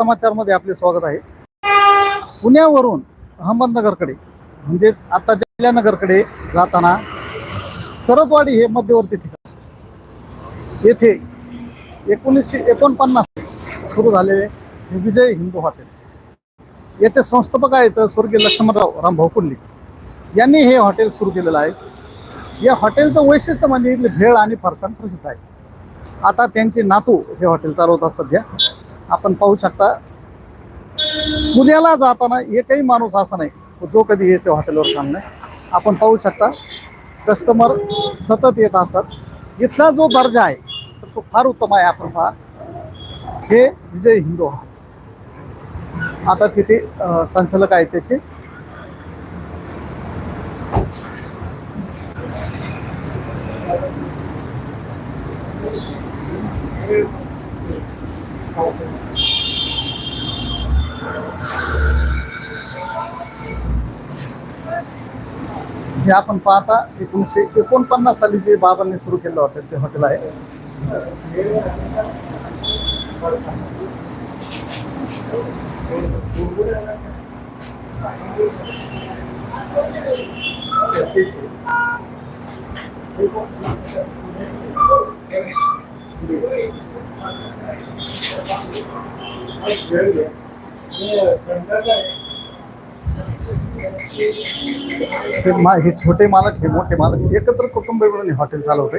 समाचारमध्ये आपले स्वागत आहे. पुण्यावरून अहमदनगरकडे म्हणजेच आता जिल्ह्यानगरकडे जाताना सरदवाडी हे मध्यवर्ती ठिकाण. येथे एकोणीसशे एकोणपन्नास सुरू झालेले हे विजय हिंदू हॉटेल. याचे संस्थापक आहेत स्वर्गीय लक्ष्मणराव रामभाऊ कुंडली यांनी हे हॉटेल सुरू केलेलं आहे. या हॉटेलचं वैशिष्ट्य म्हणजे इथले भेळ आणि फरसाण प्रसिद्ध आहे. आता त्यांचे नातू हे हॉटेल चालवतात सध्या. आपण पाहू शकता. पुण्याला जाताना एकही माणूस असा नाही जो कधी येते हॉटेलवर काम नाही. आपण पाहू शकता कस्टमर सतत येत असतात. इथला जो दर्जा आहे तर तो फार उत्तम आहे आपण पहा. हे विजय हिंदू आता तिथे संचालक आहेत त्याचे. हे आपण पाहता एकोणीसशे एकोणपन्नास साली जे बाबांनी सुरू केलं होतं ते हॉटेल आहे. हे मा हे छोटे मालक हे मोठे मालक एकत्र कुटुंब मिळून हे हॉटेल चालवते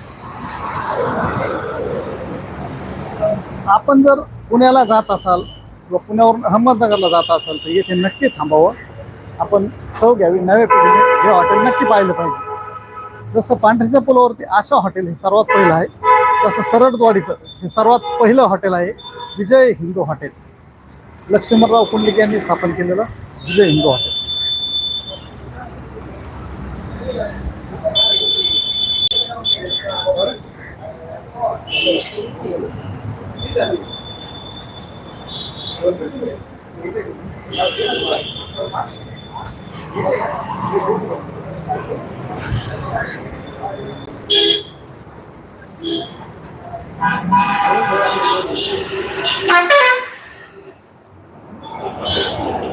आपण जर पुण्याला जात असाल किंवा पुण्यावरून अहमदनगरला जात असाल तर येथे नक्की थांबावं. आपण चव घ्यावी नव्या पिढीने हे हॉटेल नक्की पाहिलं पाहिजे. जसं पांढरीच्या पुलावरती आशा हॉटेल हे सर्वात पहिलं आहे तसं सरडवाडीचं हे सर्वात पहिलं हॉटेल आहे विजय हिंदू हॉटेल. लक्ष्मणराव पुंडलिक यांनी स्थापन केलेलं विजय हिंदू हॉटेल. Thank